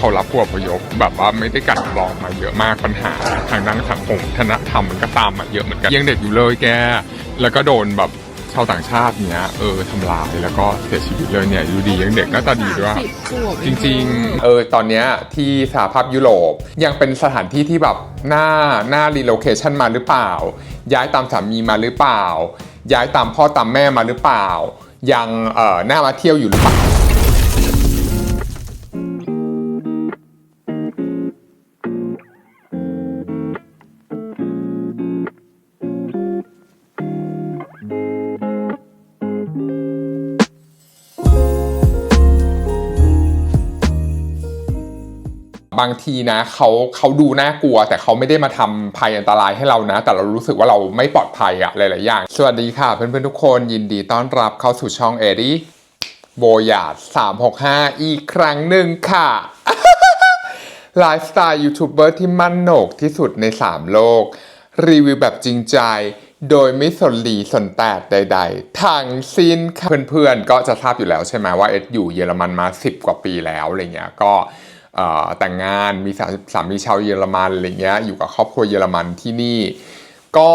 เขารับผู้อพยพแบบว่าไม่ได้กลันกรองมาเยอะมากปัญหา ทางด้านสังคมวัฒนธรรมมันก็ตามมาเยอะเหมือนกันยังเด็กอยู่เลยแก แล้วก็โดนแบบชาวต่างชาติเนี้ยเออทำลายแล้วก็เสียชีวิตเลยเนี่ยอยู่ดียังเด็กหน้าตาดีด้วยสิบขวบจริงๆ เออตอนเนี้ยที่สหภาพยุโรปยังเป็นสถานที่ที่แบบหน้าหน้ารีโลเคชันมาหรือเปล่า ย้ายตามสามีมาหรือเปล่า ย้ายตามพ่อตามแม่มาหรือเปล่า ยังเอ่อหน้ามาเที่ยวอยู่หรือเปล่า บางทีนะเขาเขาดูน่ากลัว แต่เขาไม่ได้มาทำภัยอันตรายให้เรานะ แต่เรารู้สึกว่าเราไม่ปลอดภัยอะหลายๆอย่าง สวัสดีค่ะเพื่อนๆทุกคนยินดีต้อนรับเข้าสู่ช่องเอริโบยาด365 อีกครั้งหนึ่งค่ะไลฟ์สไตล์ยูทูบเบอร์ที่มั่นโหนกที่สุดใน 3 โลก รีวิวแบบจริงใจโดยไม่สนหลีสนแตดใด ๆ ทางสิ้นค่ะเพื่อนๆ ก็จะทราบอยู่แล้วใช่ไหมว่าเอ็ดอยู่เยอรมันมา 10 กว่าปีแล้วอะไรเงี้ยก็ แต่งงานมีสามีชาวเยอรมันอะไรเงี้ยอยู่กับครอบครัวเยอรมันที่นี่ ก็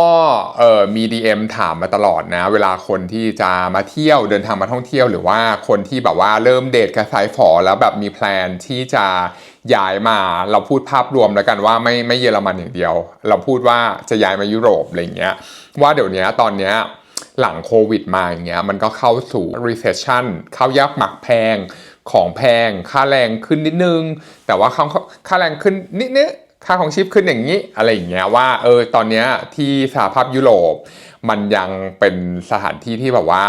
เออมี DM ถามมาตลอดนะ เวลาคนที่จะมาเที่ยวเดินทางมาท่องเที่ยวหรือว่าคนที่แบบว่าเริ่มเดทกับสายฝอแล้วแบบมีแพลนที่จะย้ายมาเราพูดภาพรวมแล้วกันว่าไม่ไม่เยอรมันอย่างเดียว เราพูดว่าจะย้ายมายุโรปอะไรเงี้ยว่าเดี๋ยวนี้ตอนเนี้ยหลังโควิดมาอย่างเงี้ยมันก็เข้าสู่ recession เข้ายากหมักแพง ของแพง ค่าแรงขึ้นนิดนึง แต่ว่าค่าค่าแรงขึ้นนิดนึงค่าของชีพขึ้นอย่างนี้อะไรอย่างเงี้ยว่าเออตอนเนี้ยที่สหภาพยุโรป มันยังเป็นสถานที่ที่แบบว่า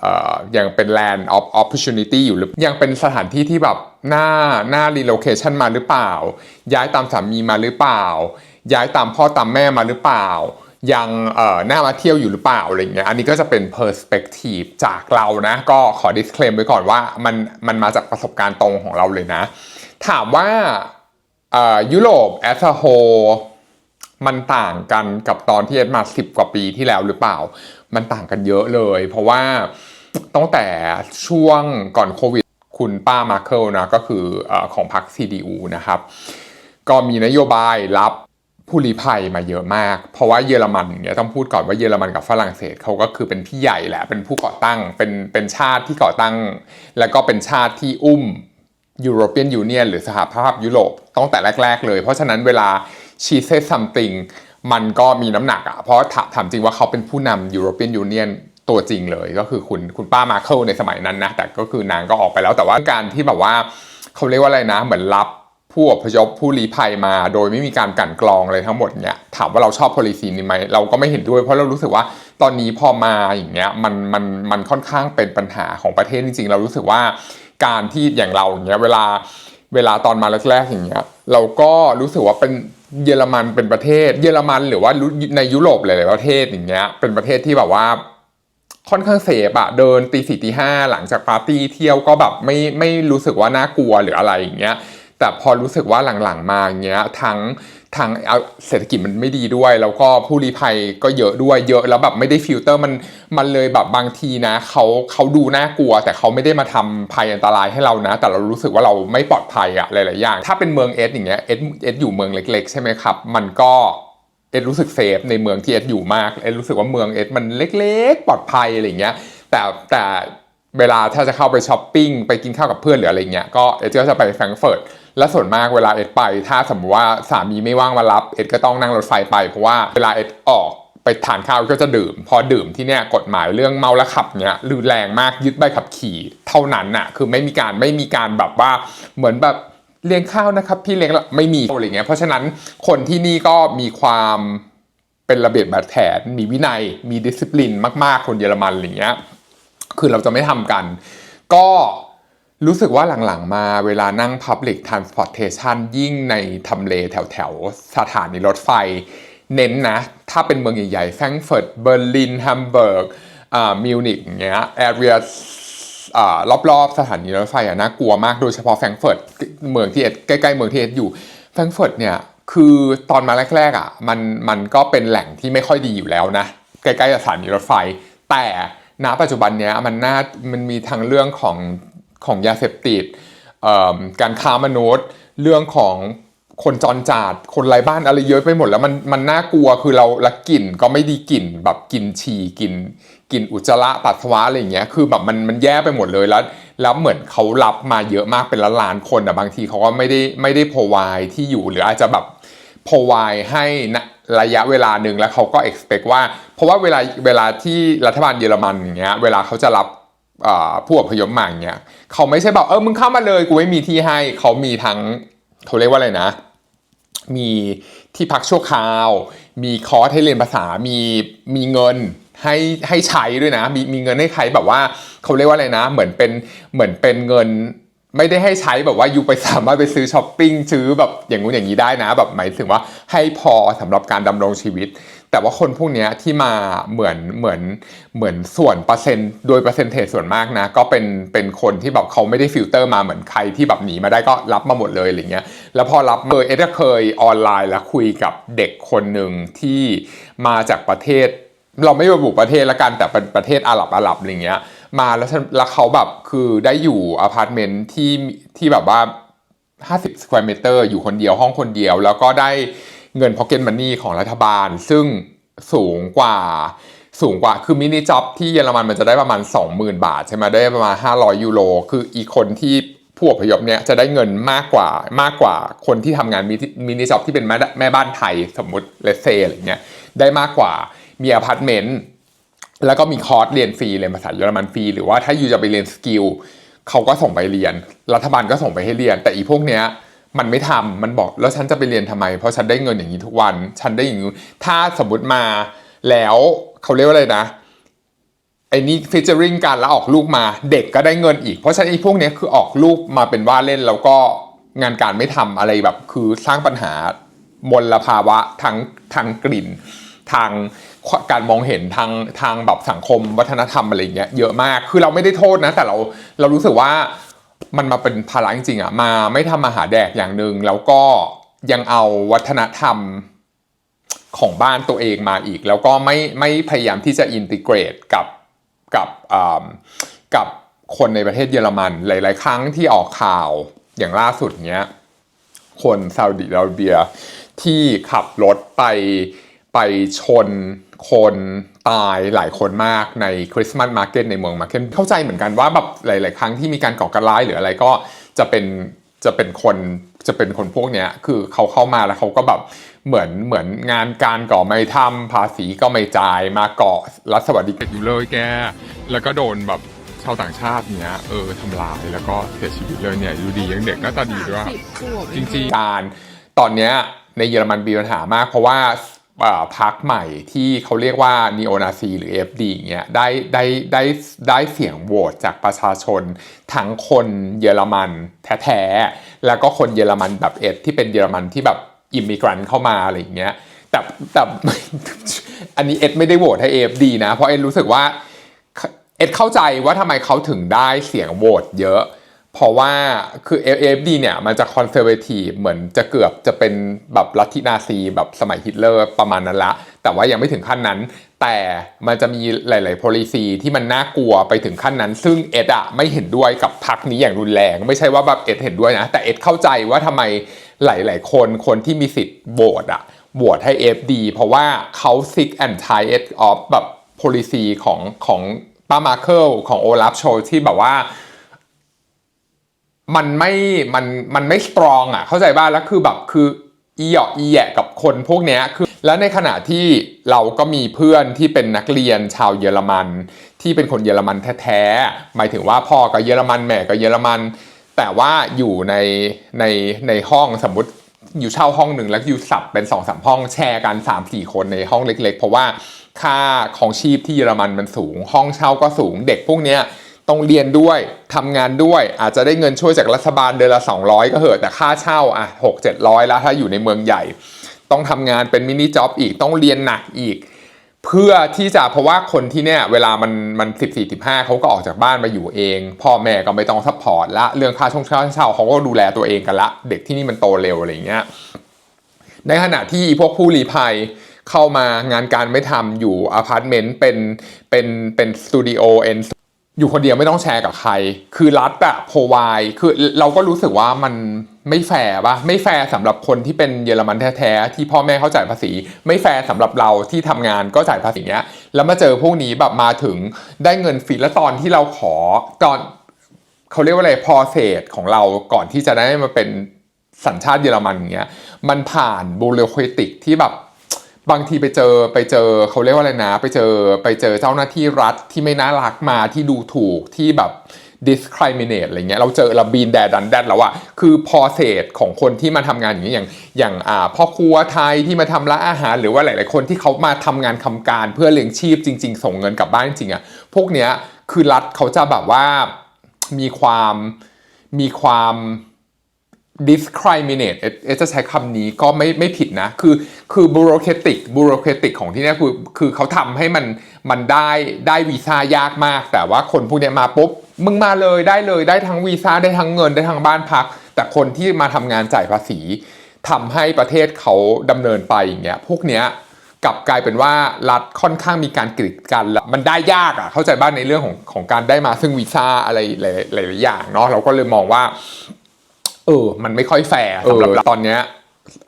เอ่อยังเป็น land of opportunity อยู่หรือยังเป็นสถานที่ที่แบบหน้าหน้า relocation มาหรือเปล่า ย้ายตามสามีมาหรือเปล่า ย้ายตามพ่อตามแม่มาหรือเปล่า ยังเอ่อหน้ามาเที่ยวอยู่หรือเปล่าอะไรเงี้ยอันนี้ก็จะเป็น perspective จากเรานะ ก็ขอ disclaim ไว้ก่อนว่ามันมันมาจากประสบการณ์ตรงของเราเลยนะ ถามว่ายุโรป as a whole มันต่างกันกับตอนที่เอ็ดมา10กว่าปีที่แล้วหรือเปล่า มันต่างกันเยอะเลย เพราะว่าตั้งแต่ช่วงก่อนโควิด คุณป้ามาเคิลนะก็คือเออของพรรค CDU นะครับ ก็มีนโยบายรับ ผู้ลี้ภัยมาเยอะมาก เพราะว่าเยอรมันเนี่ยต้องพูดก่อนว่าเยอรมันกับฝรั่งเศสเขาก็คือเป็นพี่ใหญ่แหละ เป็นผู้ก่อตั้ง เป็นเป็นชาติที่ก่อตั้ง แล้วก็เป็นชาติที่อุ้ม European Union หรือสหภาพยุโรปตั้งแต่แรก ๆ เลย เพราะฉะนั้นเวลา she says something มันก็มีน้ำหนักอะเพราะถถามจริงว่าเขาเป็นผู้นำ European Union ตัวจริงเลยก็คือคุณคุณป้ามาเคิลในสมัยนั้นนะแต่ก็คือนางก็ออกไปแล้วแต่ว่าการที่แบบว่าเขาเรียกว่าอะไรนะ เหมือนรับ ผู้อพยพผู้ลี้ภัยมา โดยไม่มีการกันกรองอะไรทั้งหมดเนี่ยถามว่าเราชอบ policy นี้ไหมเราก็ไม่เห็นด้วย เพราะเรารู้สึกว่าตอนนี้พอมาอย่างเงี้ยมันมันมันค่อนข้างเป็นปัญหาของประเทศจริงๆ เรารู้สึกว่าการที่อย่างเราอย่างเงี้ยเวลาเวลาตอนมาแรกๆอย่างเงี้ยเราก็รู้สึกว่าเป็นเยอรมันเป็นประเทศ เยอรมันหรือว่าในยุโรปหลายๆประเทศอย่างเงี้ยเป็นประเทศที่แบบว่าค่อนข้างเสพอะเดินตีสี่ตีห้าหลังจากปาร์ตี้เที่ยวก็แบบไม่ไม่รู้สึกว่าน่ากลัวหรืออะไรอย่างเงี้ย แต่พอรู้สึกว่าหลังๆมาอย่างเงี้ยทั้งทางเอาเศรษฐกิจมันไม่ดีด้วย แล้วก็ผู้ลี้ภัยก็เยอะด้วยเยอะแล้วแบบไม่ได้ฟิลเตอร์มันมันเลยแบบบางทีนะเขาเขาดูน่ากลัว แต่เขาไม่ได้มาทำภัยอันตรายให้เรานะ แต่เรารู้สึกว่าเราไม่ปลอดภัยอะหลายๆอย่าง ถ้าเป็นเมืองเอสอย่างเงี้ยเอสเอสอยู่เมืองเล็ก ๆ ใช่ไหมครับ มันก็เอ็ดรู้สึกเซฟในเมืองที่เอ็ดอยู่มากเอ็ดรู้สึกว่าเมืองเอ็ดมันเล็ก ๆ ปลอดภัยอะไรเงี้ยแต่แต่เวลาถ้าจะเข้าไปช้อปปิ้งไปกินข้าวกับเพื่อนหรืออะไรเงี้ยก็เอ็ดก็จะไปแฟรงก์เฟิร์ต และส่วนมากเวลาเอ็ดไป ถ้าสมมติว่าสามีไม่ว่างมารับ เอ็ดก็ต้องนั่งรถไฟไปเพราะว่าเวลาเอ็ดออกไปทานข้าวก็จะดื่ม พอดื่มที่เนี่ยกฎหมายเรื่องเมาแล้วขับเนี่ยรุนแรงมากยึดใบขับขี่ เท่านั้นน่ะคือไม่มีการไม่มีการแบบว่าเหมือนแบบเลี้ยงข้าวนะครับพี่เลี้ยงไม่มีอะไรเงี้ยเพราะฉะนั้นคนที่นี่ก็มีความเป็นระเบียบแบบแผนมีวินัยมีดิสซิ p ลินมาก ๆ คนเยอรมันอะไรเงี้ยคือเราจะไม่ทำกัน ก็ รู้สึกว่าหลังๆมาเวลานั่ง Public Transportation ยิ่งในทำเลแถวๆ สถานีรถไฟ เน้นนะ ถ้าเป็นเมืองใหญ่ๆแฟรงก์เฟิร์ตเบอร์ลินแฮมเบิร์กมิวนิกเงี้ยแอเรียรอบๆ สถานีรถไฟอะน่ากลัวมากโดยเฉพาะแฟรงก์เฟิร์ตเมืองที่เอ็ดใกล้ๆเมืองที่เอ็ดอยู่แฟรงก์เฟิร์ตเนี่ยคือตอนมาแรกๆอะมันมันก็เป็นแหล่งที่ไม่ค่อยดีอยู่แล้วนะ ใกล้ๆสถานีรถไฟ แต่ณปัจจุบันเนี้ยมันน่ามันมีทางเรื่องของ ของยาเสพติดการค้ามนุษย์ เรื่องของคนจรจัดคนไร้บ้านอะไรเยอะไปหมดแล้วมันมันน่ากลัวคือเราละกลิ่นก็ไม่ดีกลิ่นแบบกลิ่นฉี่กลิ่นกลิ่นอุจจาระปัสสาวะอะไรอย่างเงี้ยคือแบบมันมันแย่ไปหมดเลยแล้วแล้วเหมือนเขารับมาเยอะมากเป็นล้านล้านๆคนอะบางทีเขาก็ไม่ได้ไม่ได้ provide ที่อยู่หรืออาจจะแบบ provide ให้นะระยะเวลาหนึ่งแล้วเขาก็ expect ว่า เพราะว่าเวลาเวลาที่รัฐบาลเยอรมันอย่างเงี้ยเวลาเขาจะรับ ผู้อพยพมาอย่างเงี้ยเขาไม่ใช่บอกเออมึงเข้ามาเลยกูไม่มีที่ให้เขามีทั้งเขาเรียกว่าอะไรนะ มีที่พักชั่วคราว มีคอร์สให้เรียนภาษามีมีเงินให้ให้ใช้ด้วยนะ มีมีเงินให้ใช้แบบว่าเขาเรียกว่าอะไรนะ เหมือนเป็นเหมือนเป็นเงิน ไม่ได้ให้ใช้แบบว่าอยู่ไปสามารถไปซื้อช้อปปิ้งซื้อแบบอย่างงู้นอย่างนี้ได้นะ แบบหมายถึงว่าให้พอสำหรับการดำรงชีวิต แต่ว่าคนพวกนี้ที่มาเหมือนเหมือนเหมือนส่วนเปอร์เซ็นต์โดยเปอร์เซ็นต์เทส่วนมากนะ ก็เป็นเป็นคนที่แบบเขาไม่ได้ฟิลเตอร์มาเหมือนใครที่แบบหนีมาได้ก็รับมาหมดเลยอะไรเงี้ยแล้วพอรับเมอเอ็ดก็เคยออนไลน์แล้วคุยกับเด็กคนหนึ่งที่มาจากประเทศ เราไม่ระบุประเทศละกันแต่เป็นประเทศอาหรับอาหรับอะไรเงี้ย มาแล้วฉันแล้วเขาแบบคือได้อยู่อพาร์ตเมนต์ที่ที่แบบว่า 50สแควร์เมตรอยู่คนเดียวห้องคนเดียว แล้วก็ได้เงิน Pocket Money ของรัฐบาล ซึ่งสูงกว่าสูงกว่า คือมินิจ็อบที่เยอรมันมันจะได้ประมาณ 20,000 บาทใช่ไหมได้ประมาณ 500 ยูโร คืออีกคนที่ผู้อพยพเนี่ยจะได้เงินมากกว่ามากกว่าคนที่ทำงานมินิจ็อบที่เป็นแม่แม่บ้านไทยสมมติเลเซอะไรเงี้ยได้มากกว่ามีอพาร์ตเมนต์ แล้วก็มีคอร์สเรียนฟรีเรียนภาษาเยอรมันฟรีหรือว่าถ้าอยู่จะไปเรียนสกิลเขาก็ส่งไปเรียน รัฐบาลก็ส่งไปให้เรียน แต่อีพวกเนี้ยมันไม่ทำมันบอกแล้วฉันจะไปเรียนทำไม เพราะฉันได้เงินอย่างนี้ทุกวัน ฉันได้อย่างนี้ถ้าสมมติมาแล้วเขาเรียกว่าอะไรนะไอ้นี่ฟิชเจอริงกันแล้วออกลูกมาเด็กก็ได้เงินอีก เพราะฉะนั้นไอ้พวกเนี้ยคือออกลูกมาเป็นว่าเล่นแล้วก็งานการไม่ทำอะไรแบบ คือสร้างปัญหามลภาวะทั้งทางกลิ่น ทางการมองเห็นทางทางแบบสังคมวัฒนธรรมอะไรเงี้ยเยอะมากคือเราไม่ได้โทษนะ แต่เราเรารู้สึกว่ามันมาเป็นภาระจริงๆอะมาไม่ทำมาหาแดกอย่างหนึ่งแล้วก็ยังเอาวัฒนธรรมของบ้านตัวเองมาอีก แล้วก็ไม่ไม่พยายามที่จะอินทิเกรตกับกับอ่ากับคนในประเทศเยอรมันหลาย ๆ ครั้งที่ออกข่าวอย่างล่าสุดเนี้ยคนซาอุดิอาระเบียที่ขับรถไป ไปชนคนตายหลายคนมากในคริสต์มาสมาร์เก็ตในเมืองมาร์เก็ตเข้าใจเหมือนกันว่าแบบหลาย ๆ ครั้งที่มีการก่อการร้ายหรืออะไรก็จะเป็นจะเป็นคนจะเป็นคนพวกเนี้ยคือเขาเข้ามาแล้วเขาก็แบบเหมือนเหมือนงานการก่อไม่ทำภาษีก็ไม่จ่ายมาเกาะรัฐสวัสดิการอยู่เลยแก แล้วก็โดนแบบชาวต่างชาติเนี้ยเออทำลายแล้วก็เสียชีวิตเลยเนี่ยดูดียังเด็กหน้าตาดีด้วยสิบขวบจริงๆการตอนเนี้ยในเยอรมันมีปัญหามากเพราะว่า พรรคใหม่ที่เขาเรียกว่านีโอนาซีหรือ FD อย่างเงี้ยได้ได้ได้ได้เสียงโหวตจากประชาชน ทั้งคนเยอรมันแท้ๆ แล้วก็คนเยอรมันแบบเอ็ดที่เป็นเยอรมันที่แบบอิมิกรันเข้ามาอะไรอย่างเงี้ยแต่แต่อันนี้เอ็ดไม่ได้โหวตให้ AFD นะ เพราะเอ็ดรู้สึกว่าเอ็ดเข้าใจว่าทำไมเขาถึงได้เสียงโหวตเยอะ เพราะว่าคือ AFD เนี่ยมันจะคอนเซอร์เวทีฟเหมือนจะเกือบจะเป็นแบบลัทธินาซีแบบสมัยฮิตเลอร์ประมาณนั้นละ แต่ว่ายังไม่ถึงขั้นนั้น แต่มันจะมีหลาย ๆ policy ที่มันน่ากลัวไปถึงขั้นนั้น ซึ่งเอ็ดอะไม่เห็นด้วยกับพรรคนี้อย่างรุนแรง ไม่ใช่ว่าแบบเอ็ดเห็นด้วยนะ แต่เอ็ดเข้าใจว่าทำไมหลาย ๆ คนคนที่มีสิทธิ์โหวตอะโหวตให้ FD เพราะว่าเขา sick and tired of แบบ policy ของของป้ามาเคิลของโอลาฟโชที่แบบว่า มันไม่มันมันไม่สตรองอะเข้าใจบ้างแล้วคือแบบคืออีหยอกอีแยะกับคนพวกเนี้ยคือ แล้วในขณะที่เราก็มีเพื่อนที่เป็นนักเรียนชาวเยอรมัน ที่เป็นคนเยอรมันแท้ๆหมายถึงว่าพ่อก็เยอรมันแม่ก็เยอรมัน แต่ว่าอยู่ในในในห้องสมมติอยู่เช่าห้องหนึ่งแล้วอยู่สับเป็นสองสามห้องแชร์กัน3ามสี่คนในห้องเล็ก ๆ เพราะว่าค่าของชีพที่เยอรมันมันสูง ห้องเช่าก็สูงเด็กพวกเนี้ย ต้องเรียนด้วยทำงานด้วย อาจจะได้เงินช่วยจากรัฐบาลเดือนละ 200 ก็เหอะแต่ค่าเช่าอะ6 700แล้วถ้าอยู่ในเมืองใหญ่ ต้องทำงานเป็นมินิจ็อบอีกต้องเรียนหนักอีก เพื่อที่จะเพราะว่าคนที่เนี่ยเวลามันมันสิบสี่สิบห้าเขาก็ออกจากบ้านมาอยู่เอง พ่อแม่ก็ไม่ต้องซัพพอร์ตละเรื่องค่าช่องเช่าเช่าเขาก็ดูแลตัวเองกันละ เด็กที่นี่มันโตเร็วอะไรเงี้ยในขณะที่พวกผู้ลี้ภัยเข้ามางานการไม่ทำอยู่อพาร์ตเมนต์เป็นเป็นเป็นสตูดิโอเอ็น อยู่คนเดียวไม่ต้องแชร์กับใคร คือรัฐอะโพวายคือเราก็รู้สึกว่ามันไม่แฟร์ปะไม่แฟร์สำหรับคนที่เป็นเยอรมันแท้ๆที่พ่อแม่เขาจ่ายภาษี ไม่แฟร์สำหรับเราที่ทำงานก็จ่ายภาษีเงี้ย แล้วมาเจอพวกนี้แบบมาถึงได้เงินฟรีแล้วตอนที่เราขอตอนเขาเรียกว่าอะไรพอเศษของเราก่อนที่จะได้มาเป็นสัญชาติเยอรมันอย่างเงี้ยมันผ่านบูโรครติกที่แบบ บางทีไปเจอไปเจอเขาเรียกว่าอะไรนะ ไปเจอไปเจอเจ้าหน้าที่รัฐที่ไม่น่ารักมาที่ดูถูกที่แบบ discriminate อะไรเงี้ยเราเจอเราบีนแดดดันแดดแล้วอะคือพอเศษของคนที่มาทำงานอย่างนี้อย่างอย่างอ่าพ่อครัวไทยที่มาทำร้านอาหาร หรือว่าหลาย ๆ คนที่เขามาทำงานทำการเพื่อเลี้ยงชีพจริง ๆ ส่งเงินกลับบ้านจริงๆอะพวกเนี้ยคือรัฐเขาจะแบบว่ามีความมีความ discriminate เอจะใช้คำนี้ก็ไม่ไม่ผิดนะ คือคือ bureaucratic bureaucratic ของที่นี่คือคือเขาทำให้มันมันได้ได้วีซ่ายากมาก แต่ว่าคนพวกเนี้ยมาปุ๊บ มึงมาเลยได้เลยได้ทั้งวีซ่าได้ทั้งเงินได้ทั้งบ้านพัก แต่คนที่มาทำงานจ่ายภาษีทำให้ประเทศเขาดำเนินไปอย่างเงี้ยพวกเนี้ยกลับกลายเป็นว่ารัฐค่อนข้างมีการกรีดกันแล้วมันได้ยากอะ่ะเข้าใจบ้านในเรื่องของของการได้มาซึ่งวีซ่าอะไรหลายหลายๆอย่างเนาะเราก็เลยมองว่า เออมันไม่ค่อยแฟร์สำหรับเราตอนเนี้ย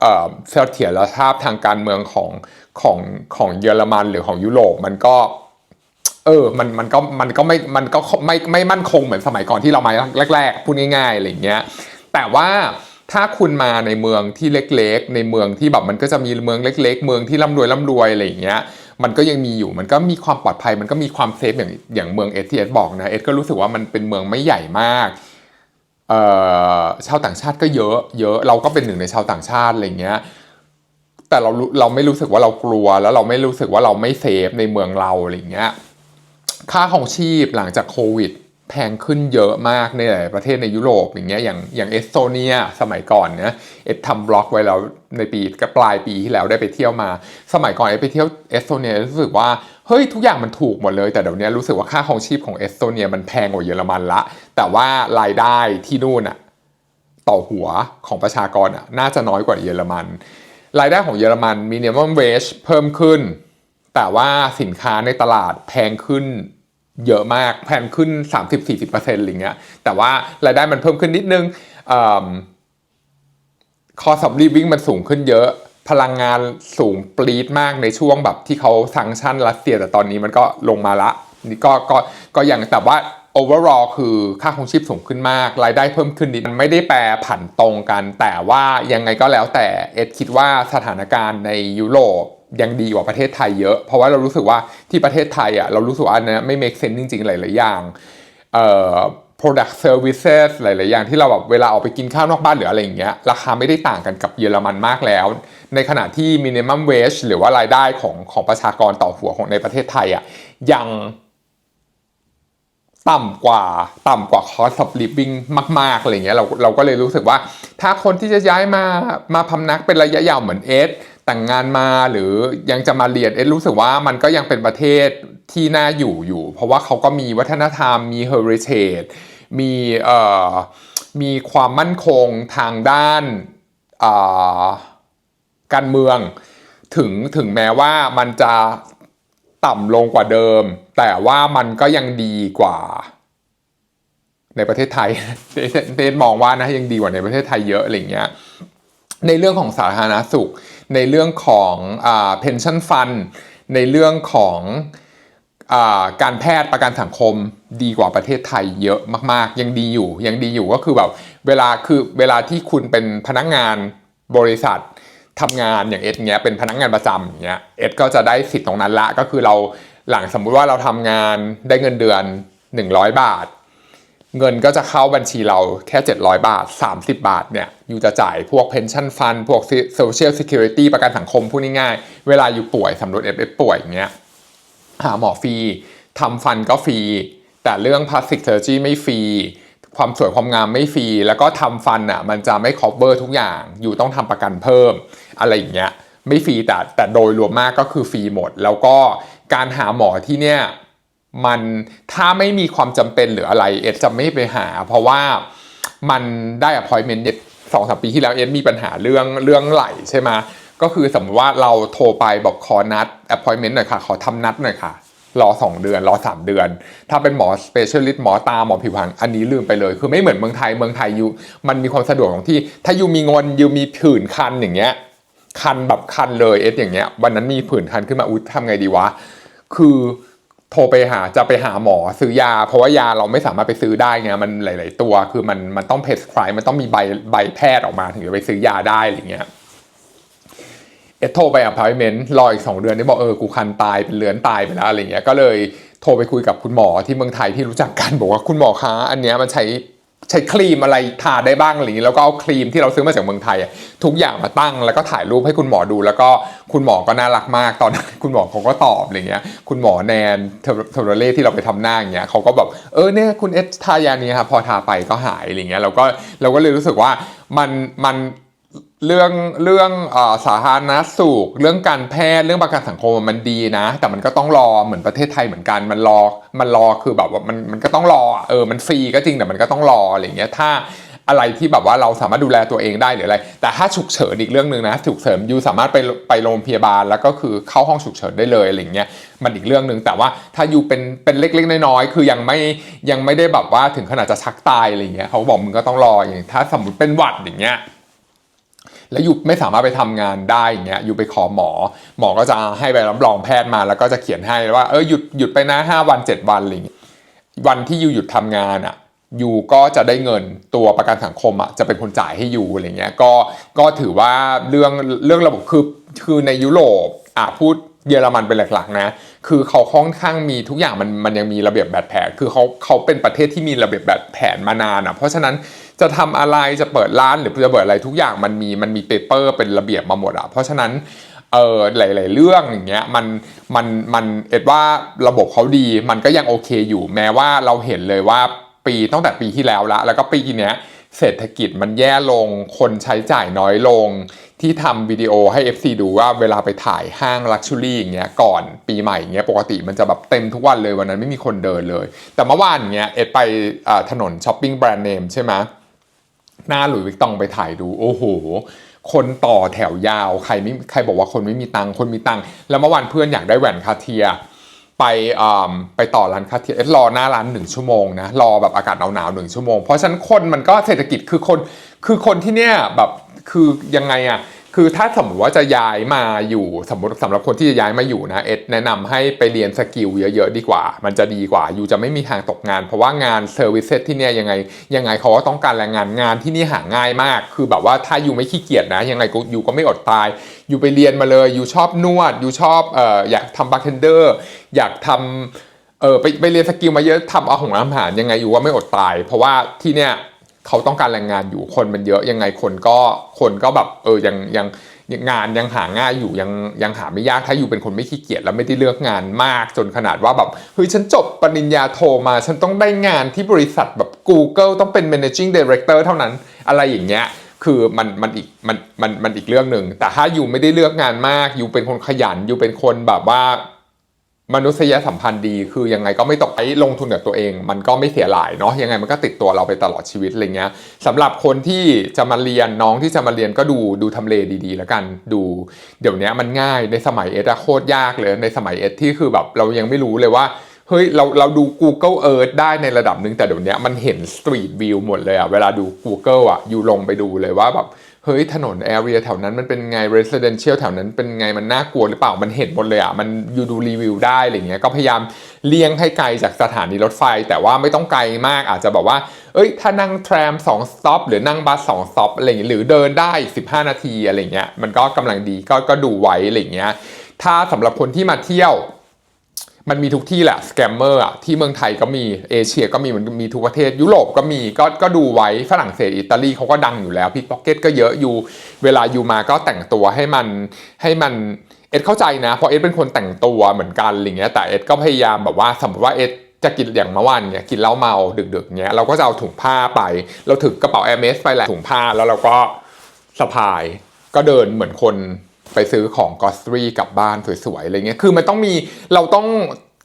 เอ่อเสถียรภาพทางการเมืองของของของเยอรมันหรือของยุโรปมันก็เออ มัน มันก็ มันก็ไม่ มันก็ไม่ ไม่มั่นคงเหมือนสมัยก่อนที่เรามาแรกๆ พูดง่ายๆ อะไรอย่างเงี้ย แต่ว่าถ้าคุณมาในเมืองที่เล็กๆ ในเมืองที่แบบมันก็จะมีเมืองเล็ก ๆ เมืองที่ร่ำรวยร่ำรวยอะไรอย่างเงี้ย มันก็ยังมีอยู่ มันก็มีความปลอดภัย มันก็มีความเซฟอย่างอย่างเมืองเอสที่เอสบอกนะ เอสก็รู้สึกว่ามันเป็นเมืองไม่ใหญ่มากเอ่อ ชาวต่างชาติก็เยอะเยอะเราก็เป็นหนึ่งในชาวต่างชาติอะไรเงี้ยแต่เราเราไม่รู้สึกว่าเรากลัว แล้วเราไม่รู้สึกว่าเราไม่เซฟในเมืองเราอะไรเงี้ยค่าของชีพหลังจากโควิด แพงขึ้นเยอะมากในหลายประเทศในยุโรปอย่างเงี้ยอย่างอย่างเอสโตเนียสมัยก่อนเนี่ยเอ็ดทำบล็อกไว้แล้วในปีกปลายปีที่แล้วได้ไปเที่ยวมา สมัยก่อนเอ็ดไปเที่ยวเอสโตเนียรู้สึกว่าเฮ้ยทุกอย่างมันถูกหมดเลย แต่เดี๋ยวนี้รู้สึกว่าค่าของชีพของเอสโตเนียมันแพงกว่าเยอรมันละ แต่ว่ารายได้ที่นู่นอะต่อหัวของประชากรอะน่าจะน้อยกว่าเยอรมัน รายได้ของเยอรมันมินิมัมเวชเพิ่มขึ้น แต่ว่าสินค้าในตลาดแพงขึ้น เยอะมากแพงขึ้น 30-40%อะไรเงี้ยแต่ว่ารายได้มันเพิ่มขึ้นนิดนึงคอสอบรีวิ่งมันสูงขึ้นเยอะ พลังงานสูงปรีดมากในช่วงแบบที่เขาสังชั่นรัสเซียแต่ตอนนี้มันก็ลงมาละนี่ก็ก็ก็ยังแต่ว่า overall คือค่าครองชีพสูงขึ้นมาก รายได้เพิ่มขึ้นนิดมันไม่ได้แปรผันตรงกัน แต่ว่ายังไงก็แล้วแต่เอ็ดคิดว่าสถานการณ์ในยุโรป ยังดีกว่าประเทศไทยเยอะ เพราะว่าเรารู้สึกว่าที่ประเทศไทยอะเรารู้สึกว่าอันนี้ไม่ make sense จริงๆ หลาย ๆ อย่างเอ่อ product services หลาย ๆ อย่างที่เราแบบเวลาออกไปกินข้าวนอกบ้านหรืออะไรอย่างเงี้ยราคาไม่ได้ต่างกันกับเยอรมันมากแล้ว ในขณะที่ minimum wage หรือว่ารายได้ของของประชากรต่อหัวของในประเทศไทยอะยังต่ำกว่าต่ำกว่า cost of living มาก ๆ อะไรเงี้ยเราเราก็เลยรู้สึกว่า ถ้าคนที่จะย้ายมามาพำนักเป็นระยะยาวเหมือนเอส แต่งงานมาหรือยังจะมาเรียนเอสรู้สึกว่ามันก็ยังเป็นประเทศที่น่าอยู่อยู่ เพราะว่าเขาก็มีวัฒนธรรมมี heritage มีเอ่อมีความมั่นคงทางด้านอ่าการเมือง ถึงถึงแม้ว่ามันจะต่ำลงกว่าเดิม แต่ว่ามันก็ยังดีกว่า ในประเทศไทยเนมองว่านะยังดีกว่าในประเทศไทยเยอะอะไรเงี้ยในเรื่องของสาธารณสุข ในเรื่องของอ่า pension fund ในเรื่องของการแพทย์ประกันสังคมดีกว่าประเทศไทยเยอะมาก ๆ ยังดีอยู่ยังดีอยู่ก็คือแบบเวลาคือเวลาที่คุณเป็นพนักงานบริษัททำงานอย่างเอสเงี้ยเป็นพนักงานประจำอย่างเงี้ยเอสก็จะได้สิทธิ์ตรงนั้นละก็คือเราหลังสมมุติว่าเราทำงานได้เงินเดือน 100 บาท เงินก็จะเข้าบัญชีเราแค่ 700 บาท 30 บาทเนี่ย อยู่จะจ่ายพวก pension fund พวก social security ประกันสังคมพูดง่ายๆ เวลาอยู่ป่วยสำรวจเอฟเอป่วยอย่างเงี้ยหาหมอฟรีทำฟันก็ฟรี แต่เรื่องพลาสติกเซอร์จีไม่ฟรีความสวยความงามไม่ฟรี แล้วก็ทำฟันอะมันจะไม่ cover ทุกอย่าง อยู่ต้องทำประกันเพิ่ม อะไรอย่างเงี้ยไม่ฟรีแต่แต่โดยรวมมากก็คือฟรีหมด แล้วก็การหาหมอที่เนี่ยมันถ้าไม่มีความจำเป็นหรืออะไร เอ็ดจะไม่ไปหา เพราะว่ามันได้ appointment สองสามปีที่แล้วเอ็ดมีปัญหาเรื่องเรื่องไหลใช่ไหมก็คือสมมติว่าเราโทรไปบอกขอนัด appointment หน่อยค่ะ ขอทำนัดหน่อยค่ะ รอ 2 เดือน รอ 3 เดือน ถ้าเป็นหมอ specialist หมอตาหมอผิวพรรณอันนี้ลืมไปเลย คือไม่เหมือนเมืองไทยเมืองไทยยูมันมีความสะดวกตรงที่ ถ้ายูมีงอนยูมีผื่นคันอย่างเงี้ยคันแบบคันเลยเอสอย่างเงี้ยวันนั้นมีผื่นคันขึ้นมาอุ้ยทำไงดีวะ คือ โทรไปหาจะไปหาหมอซื้อยา เพราะว่ายาเราไม่สามารถไปซื้อได้ไงมันหลาย ๆ ตัวคือมันมันต้องเพสครมันต้องมีใบใบแพทย์ออกมาถึงจะไปซื้อยาได้อะไรเงี้ยเอโทรไปอพาร์ตเมนต์รออีกสองเดือนนี่บอกเออกูคันตายเป็นเลือนตายไปแล้วอะไรเงี้ยก็เลยโทรไปคุยกับคุณหมอที่เมืองไทยที่รู้จักกันบอกว่าคุณหมอคะอันเนี้ยมันใช้ ใช้ครีมอะไรทาได้บ้างหรือย่างแล้วก็เอาครีมที่เราซื้อมาจากเมืองไทย ทุกอย่างมาตั้งแล้วก็ถ่ายรูปให้คุณหมอดู แล้วก็คุณหมอก็น่ารักมากตอนนั้นคุณหมอเขาก็ตอบอะไรเงี้ย คุณหมอแนนเทอร์เรเล่ที่เราไปทำหน้าอย่างเงี้ยเขาก็แบบเออเนี่ยคุณเอสทายานี้ครับพอทาไปก็หายอะไรเงี้ยเราก็เราก็เลยรู้สึกว่ามันมัน เรื่องเรื่องอสาธารณสุข เรื่องการแพทย์เรื่องประกันสังคมมันดีนะ แต่มันก็ต้องรอเหมือนประเทศไทยเหมือนกันมันรอมันรอคือแบบว่ามันมันก็ต้องรอเออมันฟรีก็จริงแต่มันก็ต้องรออะไรเงี้ยถ้าอะไรที่แบบว่าเราสามารถดูแลตัวเองได้หรืออะไร แต่ถ้าฉุกเฉินอีกเรื่องหนึ่งนะฉุกเฉินยูสามารถไปไปโรงพยาบาล แล้วก็คือเข้าห้องฉุกเฉินได้เลยอะไรเงี้ยมันอีกเรื่องหนึ่งแต่ว่าถ้ายูเป็นเป็นเล็กๆน้อยๆคือยังไม่ยังไม่ได้แบบว่าถึงขนาดจะชักตายอะไรเงี้ยเขาบอกมึงก็ต้องรออย่างถ้าสมมติเป็นหวัดอย่างเงี้ย แล้วอยู่ไม่สามารถไปทำงานได้อย่างเงี้ยอยู่ไปขอหมอ หมอก็จะให้ใบรับรองแพทย์มาแล้วก็จะเขียนให้ว่าเออหยุดหยุดไปนะห้าวันเจ็ดวันอะไรอย่างเงี้ยวันที่ยูหยุดทำงานอะยูก็จะได้เงินตัวประกันสังคมอะจะเป็นคนจ่ายให้ยูอะไรเงี้ยก็ก็ถือว่าเรื่องเรื่องระบบคือคือในยุโรปอะพูดเยอรมันเป็นหลักๆนะ คือเขาค่อนข้างมีทุกอย่างมันมันยังมีระเบียบแบบแผน คือเขาเขาเป็นประเทศที่มีระเบียบแบบแผนมานานอะ เพราะฉะนั้น จะทำอะไรจะเปิดร้านหรือจะเปิดอะไรทุกอย่างมันมีมันมีเปเปอร์เป็นระเบียบมาหมดอะเพราะฉะนั้นเออหลาย ๆ เรื่องอย่างเงี้ยมันมันมันเอ็ดว่าระบบเขาดีมันก็ยังโอเคอยู่แม้ว่าเราเห็นเลยว่าปีตั้งแต่ปีที่แล้วละ แล้วก็ปีเนี้ยเศรษฐกิจมันแย่ลง คนใช้จ่ายน้อยลง ที่ทำวิดีโอให้ FC ดูว่าเวลาไปถ่ายห้างลักชัวรี่อย่างเงี้ยก่อนปีใหม่อย่างเงี้ยปกติมันจะแบบเต็มทุกวันเลยวันนั้นไม่มีคนเดินเลย แต่เมื่อวานเงี้ยเอ็ดไปถนนช้อปปิ้งแบรนด์เนมใช่ไหม หน้าหลุยส์วิกตองไปถ่ายดู โอ้โห คนต่อแถวยาว ใครไม่ใครบอกว่าคนไม่มีตังคนมีตังแล้วเมื่อวานเพื่อนอยากได้แหวนคาเทีย ไปอ่าไปต่อร้านคาเทียรอหน้าร้านหนึ่งชั่วโมงนะรอแบบอากาศหนาวๆหนึ่งชั่วโมง เพราะฉะนั้นคนมันก็เศรษฐกิจคือคนคือคนที่เนี่ยแบบคือยังไงอะ คือถ้าสมมติว่าจะย้ายมาอยู่สมมติสำหรับคนที่จะย้ายมาอยู่นะเอ็ดแนะนำให้ไปเรียนสกิลเยอะๆดีกว่า มันจะดีกว่าอยู่จะไม่มีทางตกงาน เพราะว่างานเซอร์วิสเซที่เนี่ยยังไงยังไงเขาก็ต้องการแรงงานงานที่นี่หาง่ายมาก คือแบบว่าถ้าอยู่ไม่ขี้เกียจนะ ยังไงก็อยู่ก็ไม่อดตาย อยู่ไปเรียนมาเลยอยู่ชอบนวดอยู่ชอบเอ่ออยากทำบาร์เทนเดอร์อยากทำเออไปไปเรียนสกิลมาเยอะทำเอาของอาหารยังไงอยู่ว่าไม่อดตาย เพราะว่าที่เนี่ย เขาต้องการแรงงานอยู่คนมันเยอะยังไงคนก็คนก็แบบเออยังยังยังงานยังหาง่ายอยู่ยังยังหาไม่ยากถ้าอยู่เป็นคนไม่ขี้เกียจแล้วไม่ได้เลือกงานมากจนขนาดว่าแบบเฮ้ยฉันจบปริญญาโทมาฉันต้องได้งานที่บริษัทแบบ Google ต้องเป็น managing director เท่านั้นอะไรอย่างเงี้ยคือมันมันอีกมันมันมันอีกเรื่องหนึ่งแต่ถ้าอยู่ไม่ได้เลือกงานมากอยู่เป็นคนขยันอยู่เป็นคนแบบว่า มนุษยสัมพันธ์ดีคือยังไงก็ไม่ตกไอ้ลงทุนกับตัวเอง มันก็ไม่เสียหลายเนาะยังไงมันก็ติดตัวเราไปตลอดชีวิตอะไรเงี้ยสำหรับคนที่จะมาเรียนน้องที่จะมาเรียนก็ดูดูทำเลดีๆ แล้วกันดู เดี๋ยวนี้มันง่ายในสมัยเอสโคตรยากเลยในสมัยเอสที่คือแบบเรายังไม่รู้เลยว่าเฮ้ยเราเราดู Google Earth ได้ในระดับหนึ่งแต่เดี๋ยวนี้มันเห็น Street View หมดเลยอะเวลาดู Google อะอยู่ลงไปดูเลยว่าแบบ เฮ้ยถนนแอเรียแถวนั้นมันเป็นไง residential แถวนั้นเป็นไงมันน่ากลัวหรือเปล่ามันเห็นหมดเลยอะมันอยู่ดูรีวิวได้อะไรเงี้ยก็พยายามเลี่ยงให้ไกลจากสถานีรถไฟ แต่ว่าไม่ต้องไกลมากอาจจะแบบว่า เอ้ย ถ้านั่งแทรม2 stop หรือนั่งบัส2 stop อะไรเงี้ยหรือเดินได้15 นาทีอะไรเงี้ยมันก็กำลังดีก็ก็ดูไว้อะไรเงี้ยถ้าสำหรับคนที่มาเที่ยว มันมีทุกที่แหละสแกมเมอร์อะที่เมืองไทยก็มีเอเชียก็มีมันมีทุกประเทศยุโรปก็มีก็ก็ดูไว้ฝรั่งเศสอิตาลีเขาก็ดังอยู่แล้วพิกพ็อกเก็ตก็เยอะอยู่ เวลาอยู่มาก็แต่งตัวให้มันให้มันเอ็ดเข้าใจนะเพราะเอ็ดเป็นคนแต่งตัวเหมือนกันอะไรเงี้ยแต่เอ็ดก็พยายามแบบว่าสมมติว่าเอ็ดจะกินอย่างเมื่อวานเนี่ยกินเหล้าเมาดึกๆเงี้ยเราก็จะเอาถุงผ้าไป เราถือกระเป๋าแอร์เมสไปแหละถุงผ้าแล้วเราก็สะพายก็เดินเหมือนคน ไปซื้อของกอสตรีกลับบ้านสวยๆอะไรเงี้ย คือมันต้องมีเราต้อง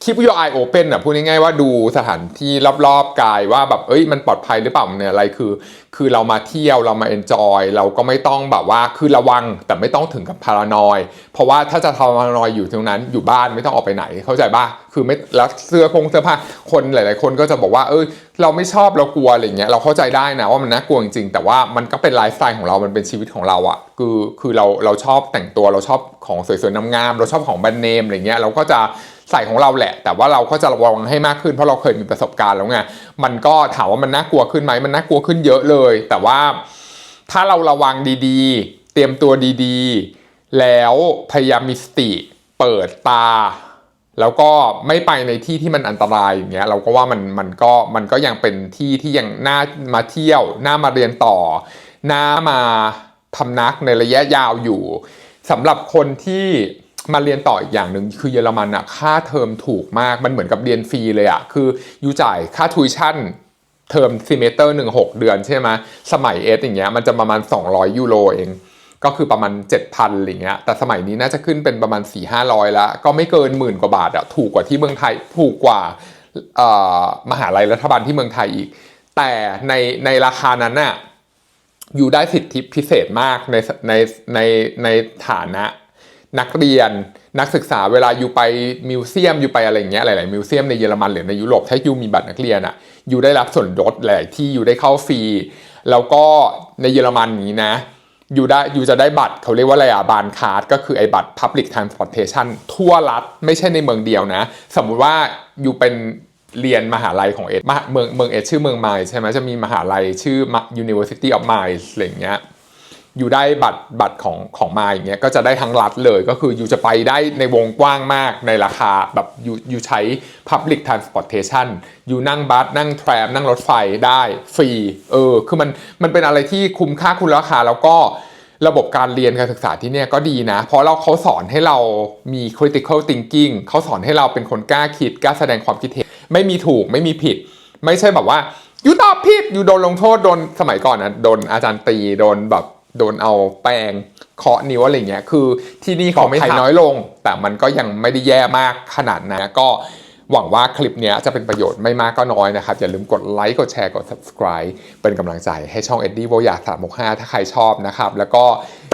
keep your eye open อะพูดง่ายๆว่าดูสถานที่รอบๆกายว่าแบบเอ้ยมันปลอดภัยหรือเปล่าเนี่ยอะไรคือ คือเรามาเที่ยวเรามา enjoy เราก็ไม่ต้องแบบว่าคือระวังแต่ไม่ต้องถึงกับพารานอยเพราะว่าถ้าจะพารานอยอยู่ตรงนั้นอยู่บ้านไม่ต้องออกไปไหนเข้าใจป่ะคือไม่แล้วเสื้อพงเสื้อผ้าคนหลาย ๆ คนก็จะบอกว่าเอ้ยเราไม่ชอบเรากลัวอะไรเงี้ยเราเข้าใจได้นะว่ามันน่ากลัวจริงๆแต่ว่ามันก็เป็นไลฟ์สไตล์ของเรามันเป็นชีวิตของเราอะคือคือเราเราชอบแต่งตัวเราชอบของสวยๆงามๆเราชอบของแบรนด์เนมอะไรเงี้ยเราก็จะ ใส่ของเราแหละ แต่ว่าเราก็จะระวังให้มากขึ้นเพราะเราเคยมีประสบการณ์แล้วไงมันก็ถามว่ามันน่ากลัวขึ้นไหมมันน่ากลัวขึ้นเยอะเลย แต่ว่าถ้าเราระวังดีๆ เตรียมตัวดีๆ แล้วพยายามมีสติ เปิดตา แล้วก็ไม่ไปในที่ที่มันอันตรายอย่างเงี้ยเราก็ว่ามันมันก็มันก็ยังเป็นที่ที่ยังน่ามาเที่ยวน่ามาเรียนต่อน่ามาพำนักในระยะยาวอยู่สำหรับคนที่ มาเรียนต่ออีกอย่างหนึ่งคือเยอรมันอะค่าเทอมถูกมากมันเหมือนกับเรียนฟรีเลยอะคือยูจ่ายค่าทูชั่นเทอมซีเมเตอร์หนึ่งหกเดือนใช่ไหมสมัยเอสอย่างเงี้ยมันจะประมาณ 200 ยูโรเอง ก็คือประมาณ 7,000อะไรเงี้ยแต่สมัยนี้น่าจะขึ้นเป็นประมาณ 4 5 0 0 แล้ว ก็ไม่เกินหมื่นกว่าบาทอะถูกกว่าที่เมืองไทยถูกกว่าเอ่อมหาลัยรัฐบาลที่เมืองไทยอีก แต่ในในราคานั้นน่ะอยู่ได้สิทธิพิเศษมากในในในในฐานะ นักเรียนนักศึกษาเวลาอยู่ไปมิวเซียมอยู่ไปอะไรอย่างเงี้ยหลายๆมิวเซียมในเยอรมันหรือในยุโรปถ้าอยู่มีบัตรนักเรียนอะอยู่ได้รับส่วนลดหลายที่อยู่ได้เข้าฟรีแล้วก็ในเยอรมันนี้นะอยู่ได้อยู่จะได้บัตรเขาเรียกว่าอะไรอะบานคาร์ดก็คือไอ้บัตร Public Transportation ทั่วรัฐไม่ใช่ในเมืองเดียวนะ สมมุติว่าอยู่เป็นเรียนมหาลัยของเอสมหาเมืองเมืองเอสชื่อเมืองไมล์ใช่ไหมจะมีมหาลัยชื่อ University of Miles อะไรอย่งเงี้ย อยู่ได้บัตรบัตรของของมาอย่างเงี้ยก็จะได้ทั้งรัฐเลยก็คืออยู่จะไปได้ในวงกว้างมากในราคาแบบอยู่อยู่ใช้ Public Transportation อยู่นั่งบัสนั่งแทรมนั่งรถไฟได้ฟรีเออคือมันมันเป็นอะไรที่คุ้มค่าคุณราคาแล้วก็ระบบการเรียนการศึกษาที่เนี่ยก็ดีนะ เพราะเราเขาสอนให้เรามี critical thinking เขาสอนให้เราเป็นคนกล้าคิดกล้าแสดงความคิดเห็นไม่มีถูกไม่มีผิด ไม่ใช่แบบว่าอยู่ตอบผิดอยู่โดนลงโทษโดนสมัยก่อนนะโดนอาจารย์ตีโดนแบบ โดนเอาแป้งเคาะนิ้วอะไรเงี้ยคือที่นี่เขาไม่น้อยลง แต่มันก็ยังไม่ได้แย่มากขนาดนั้นก็หวังว่าคลิปเนี้ยจะเป็นประโยชน์ไม่มากก็น้อยนะครับ อย่าลืมกดไลค์กดแชร์กด subscribe เป็นกำลังใจให้ช่อง Eddie โบอยากสามห้าถ้าใครชอบนะครับ แล้วก็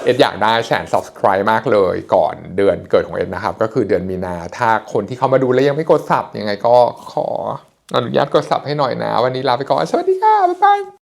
เอ็ดอยากได้แสน subscribe มากเลยก่อนเดือนเกิดของเอ็ดนะครับ ก็คือเดือนมีนา ถ้าคนที่เข้ามาดูแล้วยังไม่กดสับยังไงก็ขออนุญาตกดสับให้หน่อยนะ วันนี้ลาไปก่อนสวัสดีค่ะบ๊ายบาย